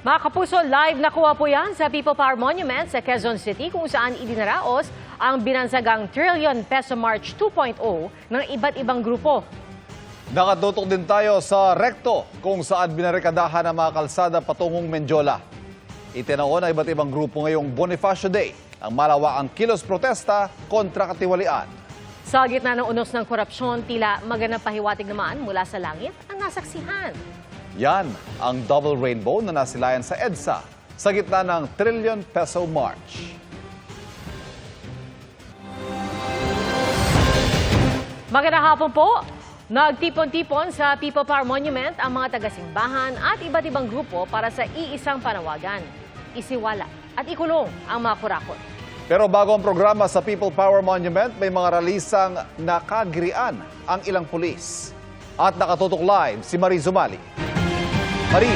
Mga kapuso, live nakuha po yan sa People Power Monument sa Quezon City kung saan idinaraos ang binansagang Trillion Peso March 2.0 ng iba't ibang grupo. Nakatutok din tayo sa rekto kung saan binarikadahan ang mga kalsada patungong Menjola. Itinaon ng iba't ibang grupo ngayong Bonifacio Day ang malawakang kilos protesta kontra katiwalian. Sa gitna ng unos ng korupsyon, tila maganang pahiwatig naman mula sa langit ang nasaksihan. Yan ang double rainbow na nasilayan sa EDSA sa gitna ng Trillion Peso March. Magandang hapon po! Nagtipon-tipon sa People Power Monument ang mga taga-simbahan at iba't ibang grupo para sa iisang panawagan. Isiwala at ikulong ang mga kurakot. Pero bago ang programa sa People Power Monument, may mga ralisang nakagirian ang ilang pulis. At nakatutok live si Marie Zumali. Marie,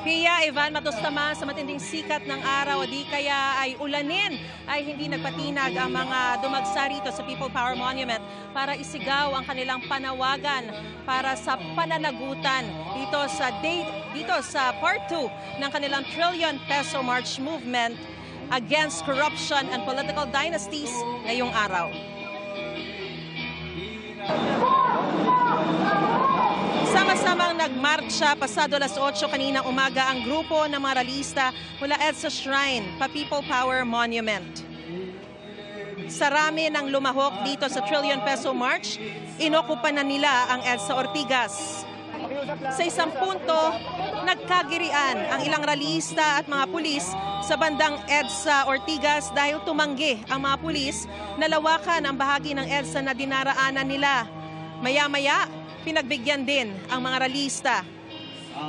Pia Ivan Matostama sa matinding sikat ng araw di kaya ay ulanin ay hindi nagpatinag ang mga dumagsa rito sa People Power Monument para isigaw ang kanilang panawagan para sa pananagutan dito sa date dito sa part 2 ng kanilang Trillion Peso March movement against corruption and political dynasties ngayong araw. Sama-samang nagmarcha pasado alas 8 kaninang umaga ang grupo ng mga ralista mula EDSA Shrine, pa People Power Monument. Sarami ng lumahok dito sa Trillion Peso March, inokupan na nila ang EDSA Ortigas. Sa isang punto, nagkagirian ang ilang ralista at mga pulis sa bandang EDSA Ortigas dahil tumanggi ang mga pulis na lawakan ang bahagi ng EDSA na dinaraanan nila. Maya-maya, pinagbigyan din ang mga ralista.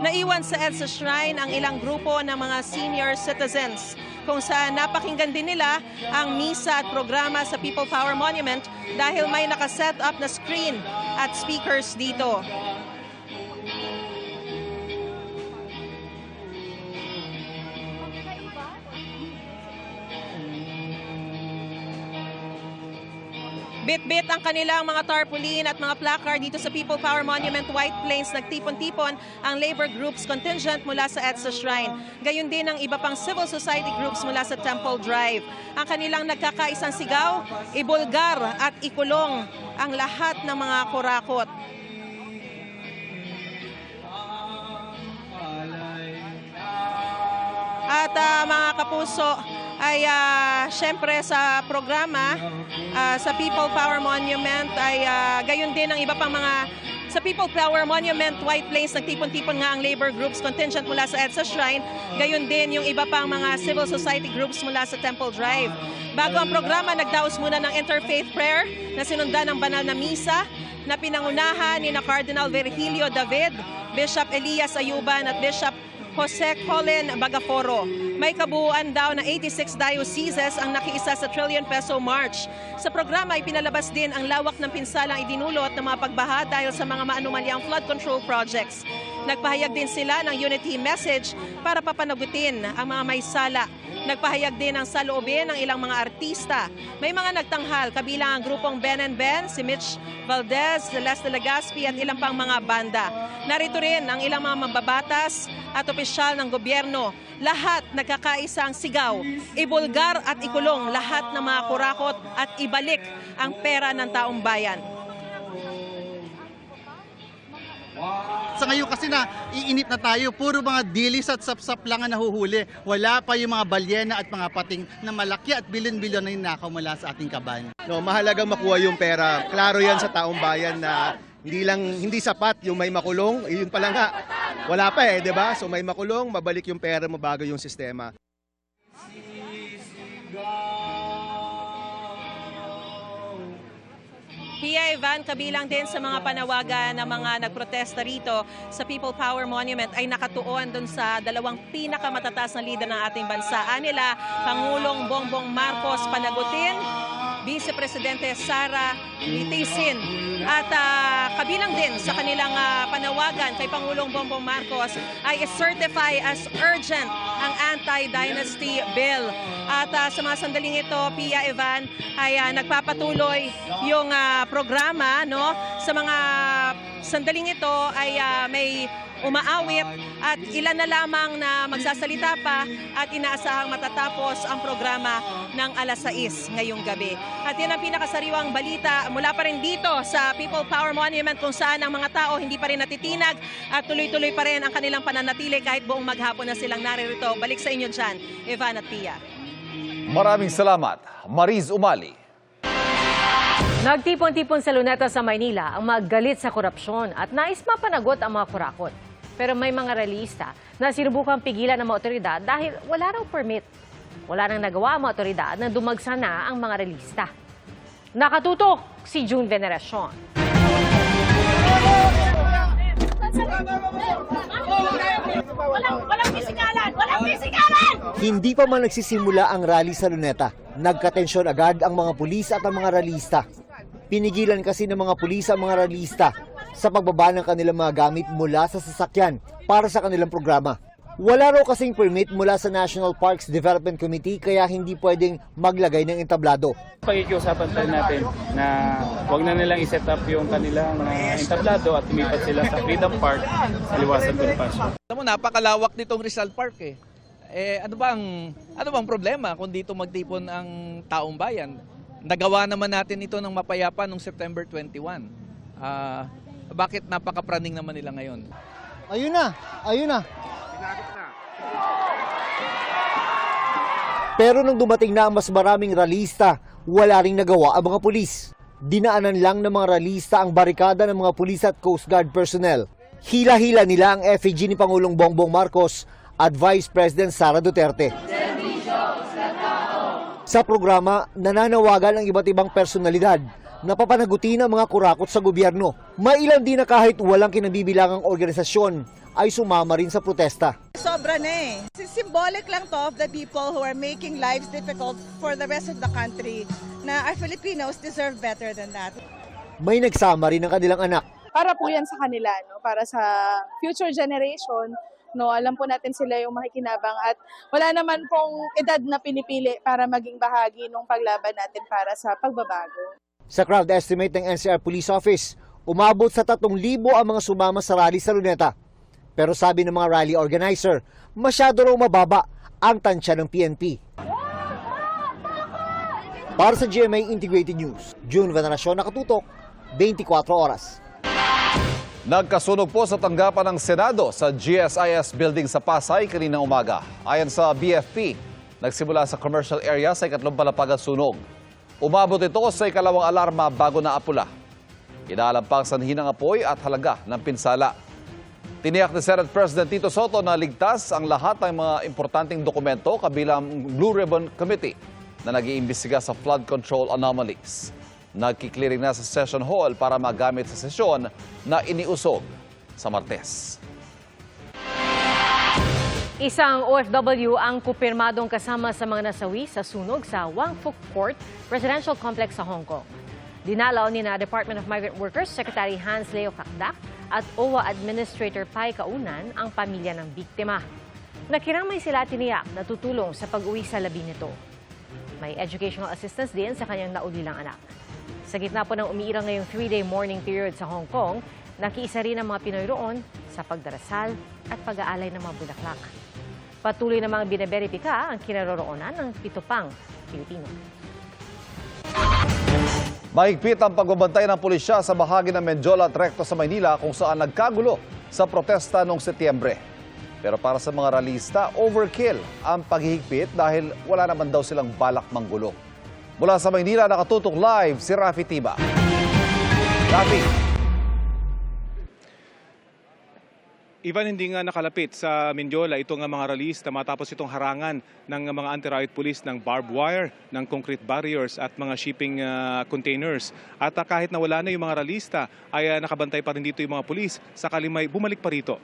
Naiwan sa EDSA Shrine ang ilang grupo ng mga senior citizens kung saan napakinggan din nila ang misa at programa sa People Power Monument dahil may nakaset up na screen at speakers dito. Bit-bit ang kanilang mga tarpaulin at mga placard dito sa People Power Monument White Plains. Nagtipon-tipon ang labor groups contingent mula sa EDSA Shrine. Gayun din ang iba pang civil society groups mula sa Temple Drive. Ang kanilang nagkakaisang sigaw, ibulgar at ikulong ang lahat ng mga kurakot. At ah, mga kapuso, ay ah, syempre sa programa ah, sa People Power Monument ay ah, gayon din ang iba pang mga sa People Power Monument White Plains nagtipon-tipon nga ang labor groups contingent mula sa EDSA Shrine. Gayon din yung iba pang mga civil society groups mula sa Temple Drive. Bago ang programa nagdaos muna ng interfaith prayer na sinundan ng banal na misa na pinangunahan ni na Cardinal Virgilio David Bishop Elias Ayuban at Bishop Jose Colin Bagaforo. May kabuuan daw na 86 dioceses ang nakiisa sa Trillion Peso March. Sa programa ay pinalabas din ang lawak ng pinsalang idinulot ng mga pagbaha dahil sa mga maanumalyang flood control projects. Nagpahayag din sila ng unity message para papanagutin ang mga may sala. Nagpahayag din ng saloobin ng ilang mga artista. May mga nagtanghal kabilang ang grupong Ben and Ben, si Mitch Valdez, Celeste Legaspi at ilang pang mga banda. Narito rin ang ilang mga mababatas at opisyal ng gobyerno. Lahat nagkakaisa ang sigaw, ibulgar at ikulong lahat ng mga kurakot at ibalik ang pera ng taong bayan. Sa ngayon kasi na iinip na tayo, puro mga dilis at sapsap lang ang nahuhuli. Wala pa yung mga balyena at mga pating na malaki at bilyon-bilyon na ninakaw mula sa ating kaban. No, mahalagang makuha yung pera. Klaro 'yan sa taong bayan na hindi lang hindi sapat yung may makulong, yun pala nga. Wala pa eh, 'di ba? So may makulong, mabalik yung pera mo bago yung sistema. Pia Ivan, kabilang din sa mga panawagan ng mga nagprotesta rito sa People Power Monument ay nakatuon dun sa dalawang pinakamatatas na leader ng ating bansa. Anila, Pangulong Bongbong Marcos panagutin, Vice Presidente Sara Litisin. At ah, kabilang din sa kanilang ah, panawagan kay Pangulong Bongbong Marcos ay certify as urgent ang anti-dynasty bill. At ah, sa mga sandaling ito, Pia Ivan, ay ah, nagpapatuloy yung ah, programa no sa mga sandaling ito ay ah, may umaawit at ilan na lamang na magsasalita pa at inaasahang matatapos ang programa ng alas 6 ngayong gabi. At yan ang pinakasariwang balita mula pa rin dito sa People Power Monument kung saan ang mga tao hindi pa rin natitinag at tuloy-tuloy pa rin ang kanilang pananatili kahit buong maghapon na silang naririto. Balik sa inyo dyan, Evan at Pia. Maraming salamat, Mariz Umali. Nagtipon-tipon sa Luneta sa Maynila ang mga galit sa korupsyon at nais mapanagot ang mga kurakot. Pero may mga realista na sinubukang pigilan ng mga otoridad dahil wala raw permit. Wala nang nagawa ang mga otoridad na dumagsa na ang mga realista. Nakatutok si June Veneracion. Hindi pa man nagsisimula ang rally sa Luneta. Nagkatensyon agad ang mga pulis at ang mga ralista. Pinigilan kasi ng mga pulis ang mga ralista sa pagbaba ng kanilang mga gamit mula sa sasakyan para sa kanilang programa. Wala raw kasing permit mula sa National Parks Development Committee kaya hindi pwedeng maglagay ng entablado. Pakikiusapan tayo natin na huwag na nilang iset up yung kanilang uh, entablado at lumipat sila sa Freedom Park sa Liwasan Bonifacio. Alam mo, napakalawak nitong Rizal Park eh. Eh, ano bang, ano bang problema kung dito magtipon ang taong bayan? Nagawa naman natin ito ng mapayapa noong September 21. Ah, bakit napakapraning naman nila ngayon? Ayun na, ayun na. Pero nung dumating na ang mas maraming ralista, wala ring nagawa ang mga pulis. Dinaanan lang ng mga ralista ang barikada ng mga pulis at Coast Guard personnel. Hila-hila nila ang effigy ni Pangulong Bongbong Marcos at Vice President Sara Duterte. Sa programa, nananawagan ang iba't ibang personalidad na papanagutin ang mga kurakot sa gobyerno. Mailan din na kahit walang kinabibilangang organisasyon ay sumama rin sa protesta. Sobra na eh. Symbolic lang to of the people who are making lives difficult for the rest of the country na our Filipinos deserve better than that. May nagsama rin ng kanilang anak. para po yan sa kanila, no? para sa future generation. No, alam po natin sila yung makikinabang at wala naman pong edad na pinipili para maging bahagi ng paglaban natin para sa pagbabago. Sa crowd estimate ng NCR Police Office, umabot sa 3,000 ang mga sumama sa rally sa Luneta. Pero sabi ng mga rally organizer, masyado raw mababa ang tansya ng PNP. Para sa GMA Integrated News, June Veneracion nakatutok, 24 oras. Nagkasunog po sa tanggapan ng Senado sa GSIS building sa Pasay kaninang umaga. Ayon sa BFP, nagsimula sa commercial area sa ikatlong palapag at sunog. Umabot ito sa ikalawang alarma bago na apula. Inaalampak sanhin ng apoy at halaga ng pinsala. Tiniyak ni Senate President Tito Soto na ligtas ang lahat ng mga importanteng dokumento kabilang Blue Ribbon Committee na nag-iimbestiga sa flood control anomalies. Nagkiklearing na sa session hall para magamit sa sesyon na iniusog sa Martes. Isang OFW ang kupirmadong kasama sa mga nasawi sa sunog sa Wang Fuk Court Residential Complex sa Hong Kong. Dinalaw ni na Department of Migrant Workers Secretary Hans Leo Kakdak at OWA Administrator Pai Kaunan ang pamilya ng biktima. Nakiramay sila tiniyak na tutulong sa pag-uwi sa labi nito. May educational assistance din sa kanyang naulilang anak. Sa gitna po ng umiirang ngayong three-day mourning period sa Hong Kong, nakiisa rin ang mga Pinoy roon sa pagdarasal at pag-aalay ng mga bulaklak. Patuloy namang bineberipika ang kinaroroonan ng pito pang Pilipino. Mahigpit ang pagbabantay ng pulisya sa bahagi ng Menjola at sa Maynila kung saan nagkagulo sa protesta noong Setyembre. Pero para sa mga ralista, overkill ang paghihigpit dahil wala naman daw silang balak manggulo. Mula sa Maynila, nakatutok live si Rafi Tiba. Rafi, Ivan, hindi nga nakalapit sa Mindiola ito nga mga ralista matapos itong harangan ng mga anti-riot police ng barbed wire, ng concrete barriers at mga shipping ah, containers. At ah, kahit na wala na yung mga ralista, ay ah, nakabantay pa rin dito yung mga pulis sakali may bumalik pa rito.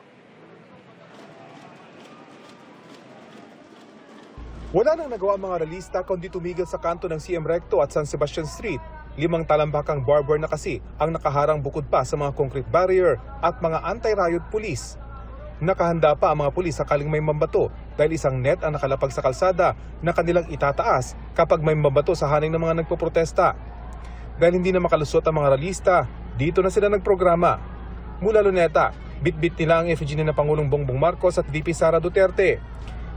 Wala nang nagawa ang mga realista kundi tumigil sa kanto ng CM Recto at San Sebastian Street. Limang talambakang barbed wire na kasi ang nakaharang bukod pa sa mga concrete barrier at mga anti-riot police. Nakahanda pa ang mga pulis sakaling may mambato dahil isang net ang nakalapag sa kalsada na kanilang itataas kapag may mambato sa haning ng mga nagpoprotesta. Dahil hindi na makalusot ang mga realista, dito na sila nagprograma. Mula Luneta, bitbit nila ang effigy na Pangulong Bongbong Marcos at VP Sara Duterte.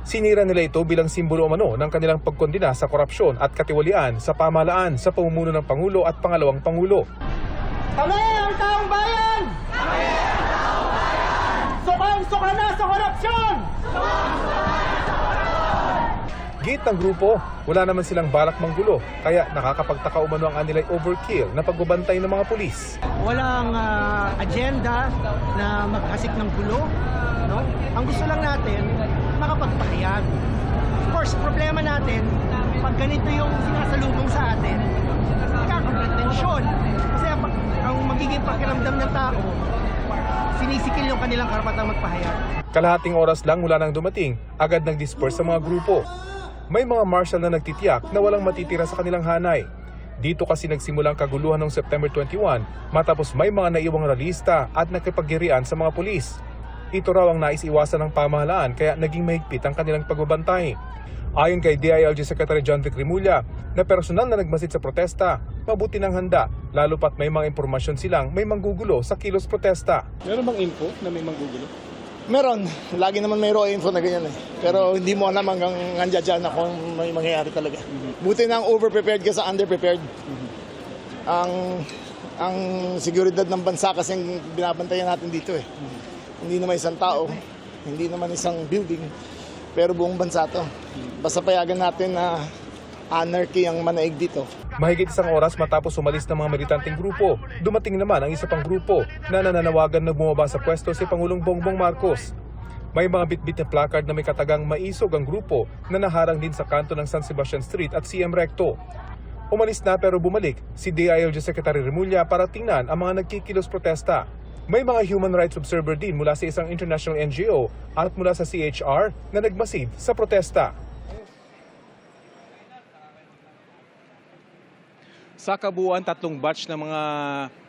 Sinira nila ito bilang simbolo umano ng kanilang pagkondina sa korupsyon at katiwalian sa pamahalaan sa pamumuno ng Pangulo at pangalawang Pangulo. Kami ang taong bayan! Kami ang taong bayan! Sukang-suka na sa korupsyon! Gate ng grupo, wala naman silang balak manggulo, kaya nakakapagtaka umano ang anilay overkill na pagbabantay ng mga pulis. Walang ah, agenda na maghasik ng gulo. No? Ang gusto lang natin, makapagpahayag. Of course, problema natin, pag ganito yung sinasalubong sa atin, nagkakaretensyon. Kasi ang, ang magiging pakiramdam ng tao, sinisikil yung kanilang karapatang magpahayag. Kalahating oras lang mula nang dumating, agad nang disperse sa mga grupo. May mga marshal na nagtitiyak na walang matitira sa kanilang hanay. Dito kasi nagsimula ang kaguluhan noong September 21 matapos may mga naiwang ralista at nakipaggirian sa mga pulis. Ito raw ang nais iwasan ng pamahalaan kaya naging mahigpit ang kanilang pagbabantay. Ayon kay DILG Secretary John Vic Rimulya, na personal na nagmasid sa protesta, mabuti ng handa, lalo pat may mga impormasyon silang may manggugulo sa kilos protesta. Meron bang info na may manggugulo? Meron. Lagi naman may raw info na ganyan eh. Pero hindi mo alam hanggang hanggang dyan na kung may mangyayari talaga. Buti na ang over-prepared ka sa under-prepared. Ang ang seguridad ng bansa kasi binabantayan natin dito eh. Hindi naman isang tao, hindi naman isang building, pero buong bansa to. Basta payagan natin na anarchy ang manaig dito. Mahigit isang oras matapos umalis ng mga militanteng grupo, dumating naman ang isa pang grupo na nananawagan na bumaba sa pwesto si Pangulong Bongbong Marcos. May mga bitbit na placard na may katagang maisog ang grupo na naharang din sa kanto ng San Sebastian Street at CM Recto. Umalis na pero bumalik si DILG Secretary Remulla para tingnan ang mga nagkikilos protesta. May mga human rights observer din mula sa isang international NGO at mula sa CHR na nagmasid sa protesta. Sa kabuuan, tatlong batch ng mga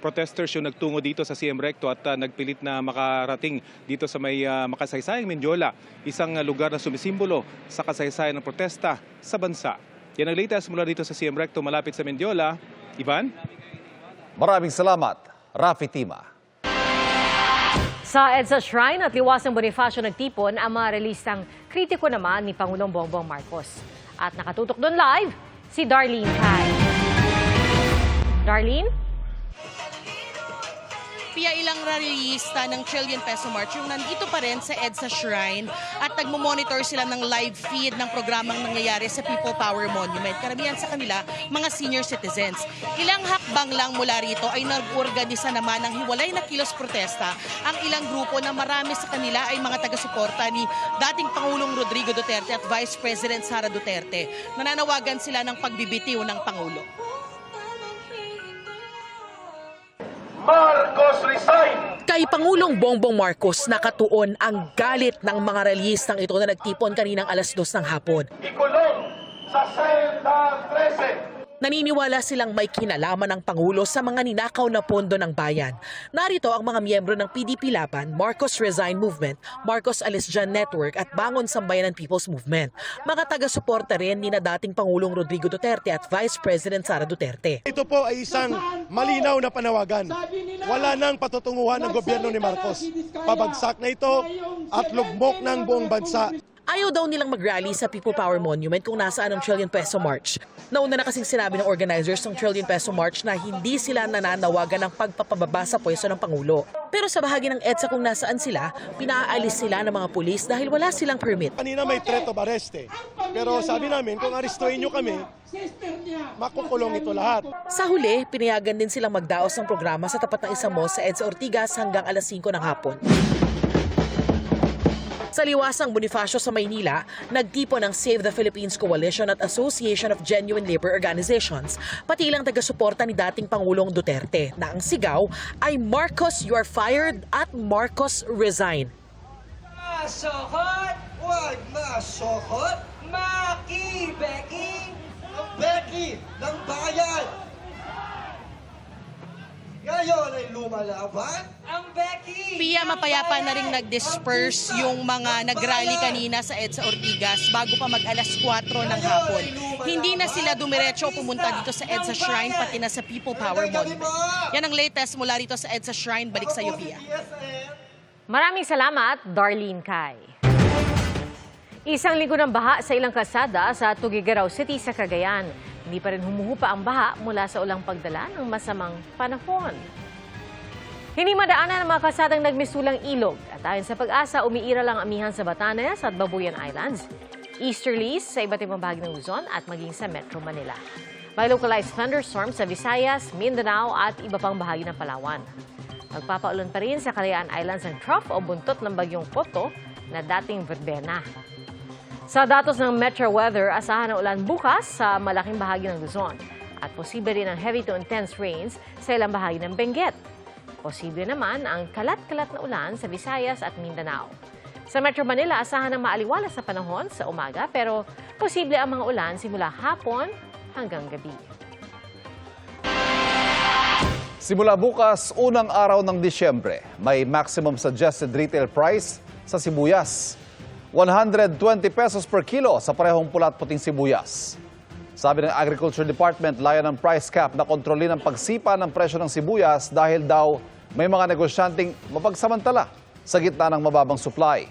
protesters yung nagtungo dito sa CM Recto at ah, nagpilit na makarating dito sa may ah, makasaysayang Mendiola, isang ah, lugar na sumisimbolo sa kasaysayan ng protesta sa bansa. Yan ang latest mula dito sa CM Recto malapit sa Mendiola. Ivan? Maraming salamat, Rafi Tima. Sa EDSA Shrine at Liwasang Bonifacio nagtipon ang mga relistang kritiko naman ni Pangulong Bongbong Marcos. At nakatutok doon live, si Darlene Tan. Darlene? Pia ilang rallyista ng Trillion Peso March yung nandito pa rin sa EDSA Shrine at nagmo-monitor sila ng live feed ng programang nangyayari sa People Power Monument. Karamihan sa kanila, mga senior citizens. Ilang hakbang lang mula rito ay nag-organisa naman ng hiwalay na kilos protesta ang ilang grupo na marami sa kanila ay mga taga-suporta ni dating Pangulong Rodrigo Duterte at Vice President Sara Duterte. Nananawagan sila ng pagbibitiw ng Pangulo. Kay Pangulong Bongbong Marcos nakatuon ang galit ng mga rallyistang ito na nagtipon kaninang alas dos ng hapon. Naniniwala silang may kinalaman ng Pangulo sa mga ninakaw na pondo ng bayan. Narito ang mga miyembro ng PDP Laban, Marcos Resign Movement, Marcos Alis Dyan Network at Bangon Sambayanan People's Movement. Mga taga-suporta rin ni na dating Pangulong Rodrigo Duterte at Vice President Sara Duterte. Ito po ay isang malinaw na panawagan. Wala nang patutunguhan ng gobyerno ni Marcos. Pabagsak na ito at lugmok ng buong bansa. Ayaw daw nilang mag-rally sa People Power Monument kung nasaan ang Trillion Peso March. Nauna na kasing sinabi ng organizers ng Trillion Peso March na hindi sila nananawagan ng pagpapababa sa pwesto ng Pangulo. Pero sa bahagi ng EDSA kung nasaan sila, pinaalis sila ng mga pulis dahil wala silang permit. Kanina may threat of arrest eh. Pero sabi namin, kung arestuin nyo kami, makukulong ito lahat. Sa huli, pinayagan din silang magdaos ng programa sa tapat ng isang mall sa EDSA Ortigas hanggang alas 5 ng hapon. Sa liwasang Bonifacio sa Maynila, nagtipon ang Save the Philippines Coalition at Association of Genuine Labor Organizations, pati ilang taga-suporta ni dating Pangulong Duterte na ang sigaw ay Marcos you are fired at Marcos resign. Masokot! Huwag masokot! Maki-Becky! Ng bayan! Ngayon ay lumalaban ang Becky! Pia, mapayapa na rin nag-disperse yung mga nag-rally kanina sa EDSA Ortigas bago pa mag alas 4 ng hapon. Hindi na sila dumiretso pumunta dito sa EDSA Shrine pati na sa People Power Monument. Yan ang latest mula rito sa EDSA Shrine. Balik sa iyo, Pia. Maraming salamat, Darlene Kai. Isang linggo ng baha sa ilang kalsada sa Tugigaraw City sa Cagayan. Hindi pa rin humuhupa ang baha mula sa ulang pagdala ng masamang panahon. Hindi madaanan ang mga kalsadang nagmisulang ilog at ayon sa pag-asa, umiira lang ang amihan sa Batanes at Babuyan Islands, easterlies sa iba't ibang bahagi ng Luzon at maging sa Metro Manila. May localized thunderstorms sa Visayas, Mindanao at iba pang bahagi ng Palawan. Magpapaulan pa rin sa Kalayaan Islands ang trough o buntot ng bagyong Poto na dating verbena. Sa datos ng Metro Weather, asahan ng ulan bukas sa malaking bahagi ng Luzon at posible rin ang heavy to intense rains sa ilang bahagi ng Benguet. Posible naman ang kalat-kalat na ulan sa Visayas at Mindanao. Sa Metro Manila, asahan ng maaliwalas na panahon sa umaga pero posible ang mga ulan simula hapon hanggang gabi. Simula bukas, unang araw ng Disyembre, may maximum suggested retail price sa sibuyas. 120 pesos per kilo sa parehong pula at puting sibuyas. Sabi ng Agriculture Department, layan ng price cap na kontrolin ang pagsipa ng presyo ng sibuyas dahil daw may mga negosyanteng mapagsamantala sa gitna ng mababang supply.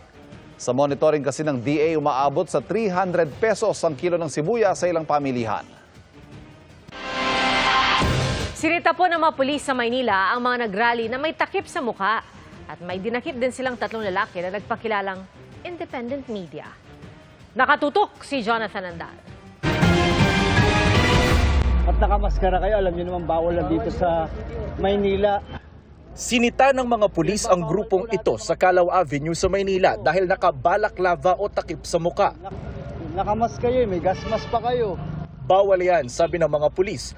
Sa monitoring kasi ng DA, umaabot sa 300 pesos ang kilo ng sibuyas sa ilang pamilihan. Sinita po ng mga pulis sa Maynila ang mga nagrally na may takip sa mukha at may dinakip din silang tatlong lalaki na nagpakilalang independent media. Nakatutok si Jonathan Andal. At nakamaskara kayo, alam niyo naman bawal lang dito sa Maynila. Sinita ng mga pulis ang grupong ito sa Calao Avenue sa Maynila dahil nakabalaklava o takip sa muka. Nakamas kayo, may gasmas pa kayo. Bawal yan, sabi ng mga pulis.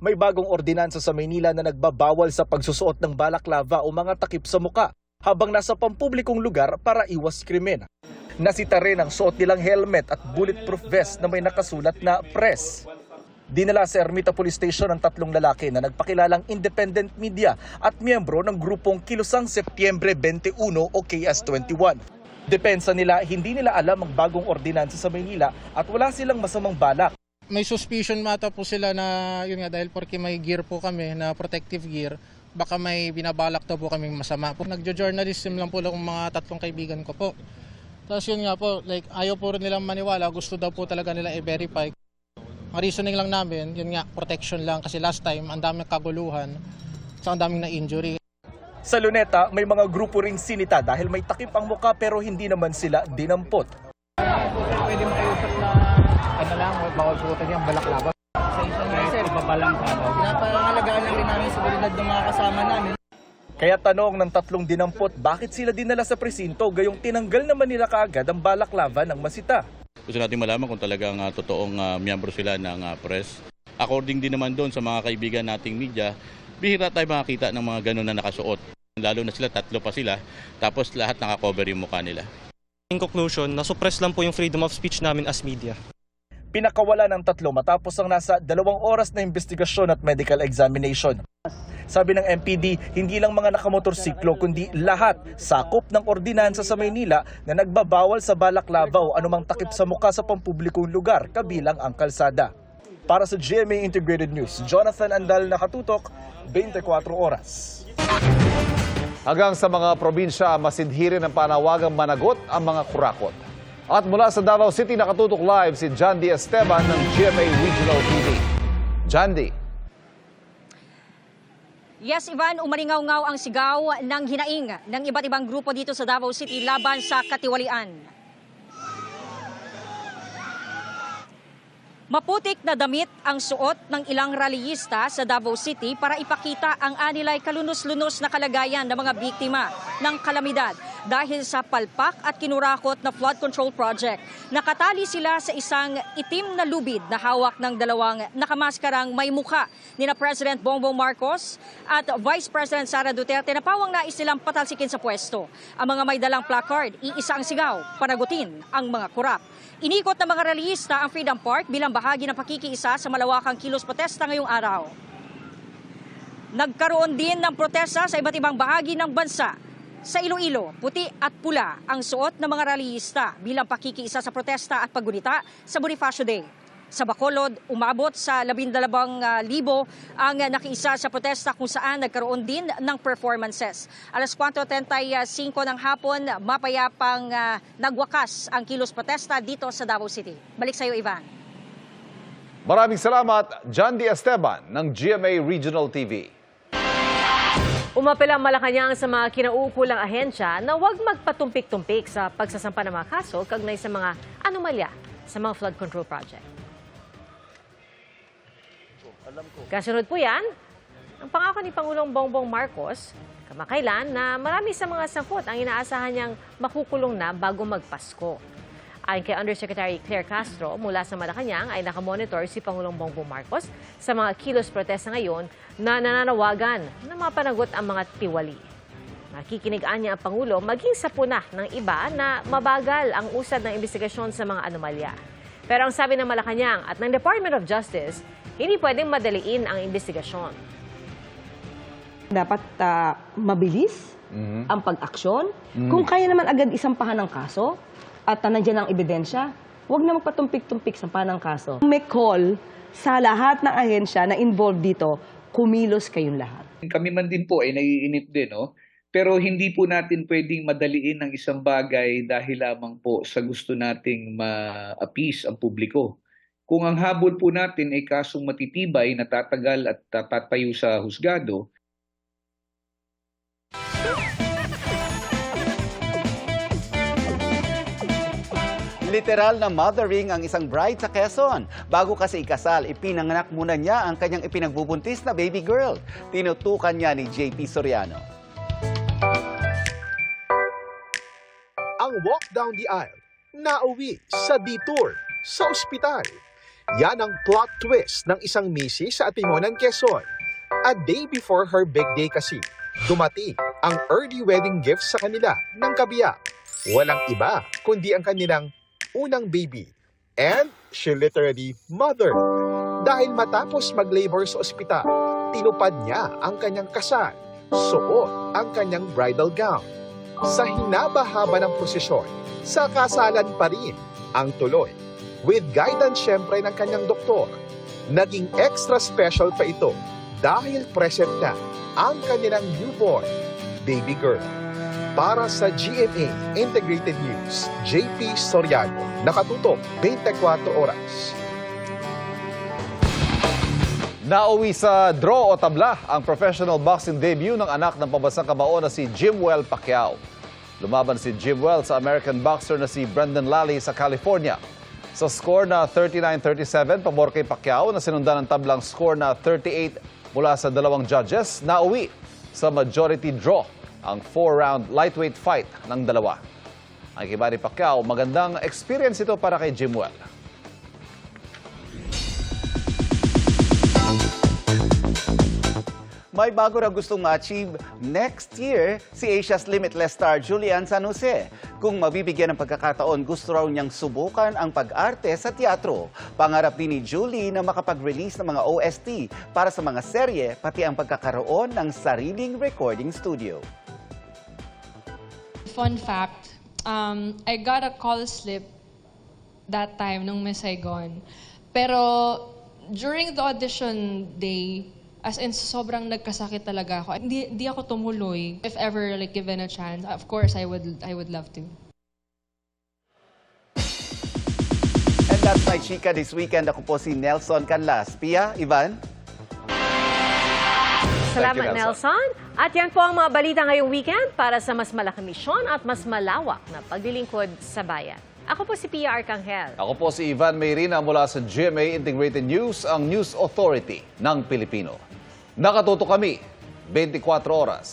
May bagong ordinansa sa Maynila na nagbabawal sa pagsusuot ng balaklava o mga takip sa muka habang nasa pampublikong lugar para iwas krimen. Nasita rin ang suot nilang helmet at bulletproof vest na may nakasulat na press. Dinala sa Ermita Police Station ang tatlong lalaki na nagpakilalang independent media at miyembro ng grupong Kilusang Setyembre 21 o KS21. Depensa nila, hindi nila alam ang bagong ordinansa sa Maynila at wala silang masamang balak. may suspicion mata po sila na yun nga dahil porque may gear po kami na protective gear baka may binabalak daw po kaming masama po. Nagjo-journalism lang po lang ang mga tatlong kaibigan ko po. Tapos yun nga po like ayaw po rin nilang maniwala. Gusto daw po talaga nila i-verify. Ang reasoning lang namin yun nga protection lang. Kasi last time ang daming kaguluhan sa ang daming na injury Sa Luneta, may mga grupo ring sinita dahil may takip ang muka pero hindi naman sila dinampot. Pwede makiusap na ano lang, bawal putan yung balaklava. Sa isang sir, babalang ka. Namin seguridad ng mga kasama namin. Kaya tanong ng tatlong dinampot bakit sila dinala sa presinto gayong tinanggal naman nila kaagad ang balaklava ng masita. Gusto natin malaman kung talagang ah, totoong ah, miyembro sila ng ah, press. According din naman doon sa mga kaibigan nating media, bihira tayo makakita ng mga ganun na nakasuot. Lalo na sila, tatlo pa sila, tapos lahat nakakover yung mukha nila. In conclusion, nasuppress lang po yung freedom of speech namin as media. Pinakawala ng tatlo matapos ang nasa dalawang oras na investigasyon at medical examination. Sabi ng MPD, hindi lang mga nakamotorsiklo kundi lahat sakop ng ordinansa sa Maynila na nagbabawal sa balaklava o anumang takip sa muka sa pampublikong lugar kabilang ang kalsada. Para sa GMA Integrated News, Jonathan Andal nakatutok, 24 oras. Hanggang sa mga probinsya, masidhirin ng panawagang managot ang mga kurakot. At mula sa Davao City, nakatutok live si John D. Esteban ng GMA Regional TV. John. Yes, Ivan, umalingaw-ngaw ang sigaw ng hinaing ng iba't ibang grupo dito sa Davao City laban sa katiwalian. Maputik na damit ang suot ng ilang rallyista sa Davao City para ipakita ang anilay kalunos-lunos na kalagayan ng mga biktima ng kalamidad dahil sa palpak at kinurakot na flood control project. Nakatali sila sa isang itim na lubid na hawak ng dalawang nakamaskarang may mukha ni na President Bongbong Marcos at Vice President Sara Duterte na pawang nais silang patalsikin sa pwesto. Ang mga may dalang placard, iisa ang sigaw, panagutin ang mga kurap. Inikot ng mga rallyista ang Freedom Park bilang bahagi ng pakikiisa sa malawakang kilos protesta ngayong araw. Nagkaroon din ng protesta sa iba't ibang bahagi ng bansa. Sa Iloilo, puti at pula ang suot ng mga rallyista bilang pakikiisa sa protesta at paggunita sa Bonifacio Day. Sa Bacolod, umabot sa 12,000 libo ang nakiisa sa protesta kung saan nagkaroon din ng performances. Alas 4.35 ng hapon, mapayapang ah, nagwakas ang kilos protesta dito sa Davao City. Balik sa iyo, Ivan. Maraming salamat, John D. Esteban ng GMA Regional TV. Umapela ang Malacanang sa mga kinauukulang ahensya na huwag magpatumpik-tumpik sa pagsasampa ng mga kaso kagnay sa mga anomalya sa mga flood control project. Kasunod po yan, ang pangako ni Pangulong Bongbong Marcos, kamakailan na marami sa mga sangkot ang inaasahan niyang makukulong na bago magpasko. Ayon kay Undersecretary Claire Castro, mula sa Malacanang ay nakamonitor si Pangulong Bongbong Marcos sa mga kilos protesta ngayon na nananawagan na mapanagot ang mga tiwali. Nakikinigaan niya ang Pangulo maging sa puna ng iba na mabagal ang usad ng investigasyon sa mga anomalya. Pero ang sabi ng Malacanang at ng Department of Justice, hindi pwedeng madaliin ang investigasyon. Dapat ah, mabilis ang pag-aksyon. Kung kaya naman agad isampahan ng kaso at uh, nandiyan ang ebidensya, huwag na magpatumpik-tumpik sa ng kaso. May call sa lahat ng ahensya na involved dito, kumilos kayong lahat. Kami man din po ay naiinip din, no? Pero hindi po natin pwedeng madaliin ang isang bagay dahil lamang po sa gusto nating ma-appease ang publiko. Kung ang habol po natin ay kasong matitibay, natatagal at tatayo sa husgado, Literal na mothering ang isang bride sa Quezon. Bago kasi ikasal, ipinanganak muna niya ang kanyang ipinagbubuntis na baby girl. Tinutukan niya ni JP Soriano. Ang walk down the aisle, nauwi sa detour, sa ospital. Yan ang plot twist ng isang misi sa Atimonan, Quezon. A day before her big day kasi, dumating ang early wedding gift sa kanila ng kabiyak. Walang iba kundi ang kanilang unang baby. And she literally mothered. Dahil matapos mag-labor sa ospital, tinupad niya ang kanyang kasal. Suot ang kanyang bridal gown. Sa hinaba-haba ng prosesyon, sa kasalan pa rin ang tuloy. With guidance syempre ng kanyang doktor, naging extra special pa ito dahil present na ang kanilang newborn baby girl. Para sa GMA Integrated News, JP Soriano, nakatutok 24 oras. Nauwi sa draw o tabla ang professional boxing debut ng anak ng pabasang kamao na si Jimwell Pacquiao. Lumaban si Jimwell sa American boxer na si Brendan Lally sa California. Sa score na 39-37, pabor kay Pacquiao na sinundan ng tablang score na 38 mula sa dalawang judges, nauwi sa majority draw ang four-round lightweight fight ng dalawa. Ang kiba ni Pacquiao, magandang experience ito para kay Jimwell. May bago na gustong ma-achieve next year si Asia's Limitless star Julian San Jose. Kung mabibigyan ng pagkakataon, gusto raw niyang subukan ang pag-arte sa teatro. Pangarap din ni Julie na makapag-release ng mga OST para sa mga serye, pati ang pagkakaroon ng sariling recording studio. Fun fact, um, I got a call slip that time nung Miss Saigon. Pero during the audition day, as in sobrang nagkasakit talaga ako. Hindi, hindi ako tumuloy. If ever like given a chance, of course I would I would love to. And that's my chika this weekend. Ako po si Nelson Canlas. Pia, Ivan? Salamat, you, Nelson. Nelson. At yan po ang mga balita ngayong weekend para sa mas malaking misyon at mas malawak na paglilingkod sa bayan. Ako po si Pia Arcangel. Ako po si Ivan Mayrina mula sa GMA Integrated News, ang News Authority ng Pilipino. Nakatuto kami 24 oras.